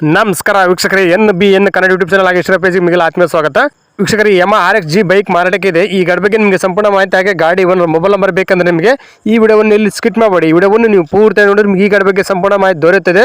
ನಮಸ್ಕಾರ ವೀಕ್ಷಕರೇ, N B N Kannada YouTube channel ಆಗಿ ಇಷ್ಟರ ಪೇಜಿಗೆ ನಿಮಗೆ ಆತ್ಮೀಯ ಸ್ವಾಗತ. ವೀಕ್ಷಕರೇ M R X G bike ಮಾರಾಟಕ್ಕೆ ಇದೆ. ಈ ಗಾಡಿ ಬಗ್ಗೆ ನಿಮಗೆ ಸಂಪೂರ್ಣ ಮಾಹಿತಿ ಹಾಗೆ ಗಾಡಿ ಒಂದು ಮೊಬೈಲ್ ನಂಬರ್ ಬೇಕಂದ್ರೆ ನಿಮಗೆ ಈ ವಿಡಿಯೋವನ್ನು ಇಲ್ಲಿ ಸ್ಕಿಟ್ ಮಾಡಬೇಡಿ. ಈ ವಿಡಿಯೋವನ್ನು ನೀವು ಪೂರ್ತಿ ನೋಡಿದ್ರೆ ನಿಮಗೆ ಈ ಗಾಡಿ ಬಗ್ಗೆ ಸಂಪೂರ್ಣ ಮಾಹಿತಿ ದೊರೆಯುತ್ತದೆ.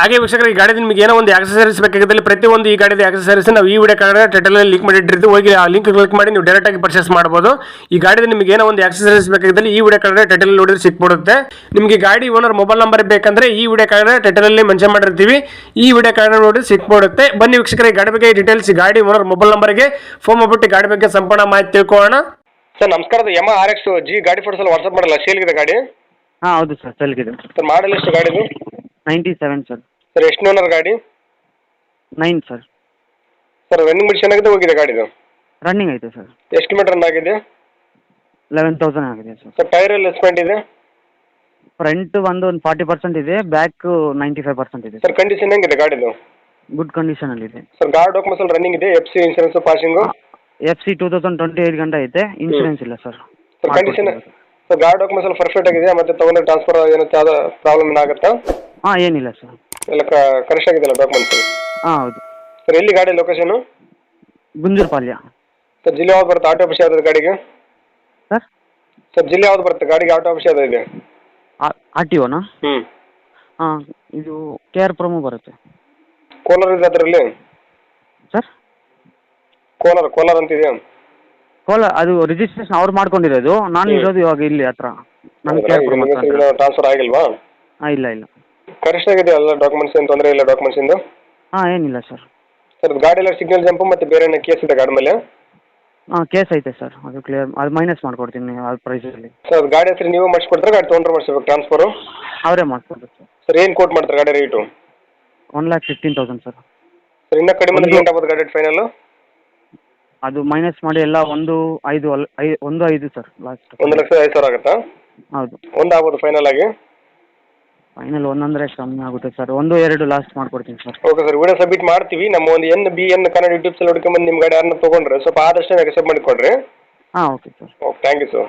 ಹಾಗೆ ವೀಕ್ಷಕರು ಈ ಗಾಡಿದ ನಿಮಗೆ ಏನೋ ಒಂದು ಆಕ್ಸಸರೀಸ್ ಬೇಕಾಗಿದ್ದಲ್ಲಿ ಪ್ರತಿಯೊಂದು ಈ ಗಾಡಿದ ಆಕ್ಸಸರೀಸ್ ನಾವು ಈ ವಿಡಿಯೋ ಕಾರ್ಡ್ ಟೈಟಲ್ ಲಿಂಕ್ ಮಾಡಿಟ್ಟಿರ್ತೀವಿ ಹೋಗಿ ಆ ಲಿಂಕ್ ಕ್ಲಿಕ್ ಮಾಡಿ ನೀವು ಡೈರೆಕ್ಟ್ ಆಗಿ ಪರ್ಚೇಸ್ ಮಾಡಬಹುದು ಈ ಗಾಡಿದ ನಿಮಗೆ ಏನೋ ಒಂದು ಆಕ್ಸಸರೀಸ್ ಬೇಕಾಗಿದ್ದಲ್ಲಿ ಈ ವಿಡಿಯೋ ಕಾರ್ಡ್ ಟೈಟಲ್ ನೋಡಿದ್ರೆ ಸಿಕ್ಬಿಡುತ್ತೆ. ನಿಮಗೆ ಗಾಡಿ ಓನರ್ ಮೊಬೈಲ್ ನಂಬರ್ ಬೇಕಂದ್ರೆ ಈ ವಿಡಿಯೋ ಕಾರ್ಡ್ ಟೈಟಲ್ ಅಲ್ಲಿ ಮೆನ್ಷನ್ ಮಾಡಿರ್ತೀವಿ. ಈ ವಿಡಿಯೋ ಕಾರ್ಡ್ ನೋಡಿ ಸಿಕ್ಬಿಡುತ್ತೆ. ಬನ್ನಿ ವೀಕ್ಷಕರ ಈ ಗಾಡಿ ಬಗ್ಗೆ ಡೀಟೇಲ್ಸ್ ಗಾಡಿ ಓನರ್ ಮೊಬೈಲ್ ನಂಬರ್ಗೆ ಫೋನ್ ಮಾಡ್ಬಿಟ್ಟು ಗಾಡಿ ಬಗ್ಗೆ ಸಂಪೂರ್ಣ ಮಾಹಿತಿ ತಿಳ್ಕೊಳ್ಳೋಣ. ಸರ್ ನಮಸ್ಕಾರ. ಎಂ ಆರ್ ಎಕ್ಸ್ ಜಿ ಗಾಡಿ ಫೋಟೋಸ್ ಎಲ್ಲ ವಾಟ್ಸಪ್ ಮಾಡಲ್ಲ ಸೇಲ್ಗಿದೆ ಗಾಡಿ? ಹಾಂ ಹೌದು ಸರ್ ಸೇಲ್ಗಿದೆ ಸರ್ ಮಾಡಲ್ ಎಷ್ಟು ಗಾಡಿದು? Ninety seven sir. ಸರ್ ಎಷ್ಟು ಓನರ್ ಗಾಡಿ? Nine sir. Sir running mission ಆಗಿದೆ ಹೋಗಿದೆ ಗಾಡಿದು? ರನ್ನಿಂಗ್ ಐತೆ ಸರ್. ಎಷ್ಟು ಮೀಟರ್ ರನ್ ಆಗಿದೆ? ಲೆವೆನ್ ತೌಸಂಡ್ ಆಗಿದೆ ಸರ್. ಸರ್ ಟೈರ್ ಎಲ್ಲ ಎಸ್ಪೆಂಟ್ ಇದೆ? ಫ್ರಂಟ್ ಒಂದು ಒಂದು ಫಾರ್ಟಿ ಪರ್ಸೆಂಟ್ ಇದೆ ಬ್ಯಾಕ್ ನೈಂಟಿ ಫೈವ್ ಪರ್ಸೆಂಟ್ ಇದೆ. ಸರ್ ಕಂಡೀಷನ್ ಹೆಂಗಿದೆ ಗಾಡಿದು? ಗುಡ್ ಕಂಡೀಷನ್ ಅಲ್ಲಿ ಇದೆ. ಸರ್ ಗಾಡಿ ಡಾಕ್ಯುಮೆಂಟ್ಸ್ ಅಲ್ಲಿ ರನ್ನಿಂಗ್ ಇದೆ F C insurance passing F C two thousand twenty eight ಗಂಟೆ ಐತೆ ಇನ್ಶೂರೆನ್ಸ್ ಇಲ್ಲ ಸರ್. ಸರ್ ಕಂಡೀಷನ್ ಸರ್ ಗಾಡಿ ಡಾಕ್ಯುಮೆಂಟ್ಸ್ ಎಲ್ಲ ಪರ್ಫೆಕ್ಟ್ ಆಗಿದೆ ಮತ್ತೆ ತಗೊಂಡ್ರೆ ಟ್ರಾನ್ಸ್ಫರ್ ಏನಂತ ಯಾವ್ದು ಪ್ರಾಬ್ಲಮ್ ಏನಾಗುತ್ತಾ ಹಾಂ ಏನಿಲ್ಲ ಸರ್ ಎಲ್ಲ ಕರೆಕ್ಟ್ ಆಗಿದೆಲ್ಲ ಡಾಕ್ಯುಮೆಂಟ್ಸ್ ಹಾಂ ಹೌದು. ಸರ್ ಎಲ್ಲಿ ಗಾಡಿ ಲೊಕೇಶನ್ ಗುಂಜೂರುಪಾಲ್ಯ ಸರ್ ಜಿಲ್ಲೆ ಯಾವ್ದು ಬರುತ್ತೆ? ಆಟೋ ಆಫೀಸ್ ಯಾವ್ದು ಗಾಡಿಗೆ? ಸರ್ ಸರ್ ಜಿಲ್ಲೆ ಯಾವ್ದು ಬರುತ್ತೆ? ಗಾಡಿಗೆ ಆಟೋ ಆಫೀಸ್ ಯಾವ್ದು ಇದೆ? ಆರ್ ಟಿ ಓನಾ ಹ್ಮ್. ಹಾಂ ಇದು ಕೆ ಆರ್ ಪ್ರೊಮೋ ಬರುತ್ತೆ. ಕೋಲಾರ ಇದೆ ಅದರಲ್ಲಿ? ಸರ್ ಕೋಲಾರ ಕೋಲಾರ ಅಂತಿದೆಯಾ ಕೋಲ ಅದು ರಿಜಿಸ್ಟ್ರೇಷನ್ ಅವ್ರು ಮಾಡ್ಕೊಂಡಿರೋದು. ನಾನು ಇರೋದು ಇವಾಗ ಇಲ್ಲಿ ಹತ್ರ. ನಾನು ಕೆ ಆರ್ ಪ್ರೊಮೋ ಟ್ರಾನ್ಸ್ಫರ್ ಆಗಿಲ್ವಾ? ಹಾಂ ಇಲ್ಲ ಇಲ್ಲ. ಕರೆಕ್ಟ್ ಆಗಿದೆ ಎಲ್ಲ ಡಾಕ್ಯುಮೆಂಟ್ಸ್ ಏನು ತೊಂದರೆ ಇಲ್ಲ ಡಾಕ್ಯುಮೆಂಟ್ಸ್ ಇಂದು? ಹಾಂ ಏನಿಲ್ಲ ಸರ್ ಸರ್ ಗಾಡಿ ಎಲ್ಲ ಸಿಗ್ನಲ್ ಜಂಪ್ ಮತ್ತೆ ಬೇರೆ ಏನೋ ಕೇಸ್ ಇದೆ ಗಾಡಿ ಮೇಲೆ? ಹಾಂ ಕೇಸ್ ಐತೆ ಸರ್ ಅದು ಕ್ಲಿಯರ್ ಅದು ಮೈನಸ್ ಮಾಡ್ಕೊಡ್ತೀನಿ ಆ ಪ್ರೈಸಲ್ಲಿ ಸರ್ ಗಾಡಿ ಹೆಸರು ನೀವೇ ಮಾಡಿಸ್ಕೊಡ್ತಾರೆ? ಗಾಡಿ ತೊಗೊಂಡ್ರೆ ಮಾಡಿಸ್ಬೇಕು ಟ್ರಾನ್ಸ್ಫರು ಅವರೇ ಮಾಡ್ಕೊಡ್ತೀವಿ ಸರ್ ಸರ್ ಏನು ಕೋಟ್ ಮಾಡ್ತಾರೆ ಗಾಡಿ rate one lakh fifteen thousand sir sir ಇನ್ನೂ ಕಡಿಮೆ ಅಂದ್ರೆ ಆಗ್ಬೋದು ಗಾಡಿ ಫೈನಲ್ ಅದು ಮೈನಸ್ ಮಾಡಿ ಎಲ್ಲ ಒಂದು ಐದು ಅಲ್ ಐ ಒಂದು ಐದು ಸರ್ ಲಾಸ್ಟ್ ಒಂದು ಲಕ್ಷ ಐದು ಸಾವಿರ ಆಗುತ್ತಾ? ಹೌದು. ಒಂದು ಆಗ್ಬೋದು ಫೈನಲ್ ಆಗಿ? ಫೈನಲ್ ಒಂದಂದ್ರೆ ಕಮ್ಮಿ ಆಗುತ್ತೆ ಸರ್ ಒಂದು ಎರಡು ಲಾಸ್ಟ್ ಮಾಡ್ಕೊಡ್ತೀನಿ sir okay sir video submit ಮಾಡ್ತೀವಿ. ನಮ್ಮ ಒಂದು N B N Kannada YouTube channel ಹುಡ್ಕೊಂಡ್ಬಂದು ನಿಮ್ಮ ಗಾಡಿ ಯಾರನ್ನ ತೊಗೊಂಡ್ರೆ ಸ್ವಲ್ಪ ಆದಷ್ಟು ಅಕ್ಸೆಪ್ಟ್ ಮಾಡಿ ಕೊಡಿರಿ ಹಾಂ okay sir okay thank you sir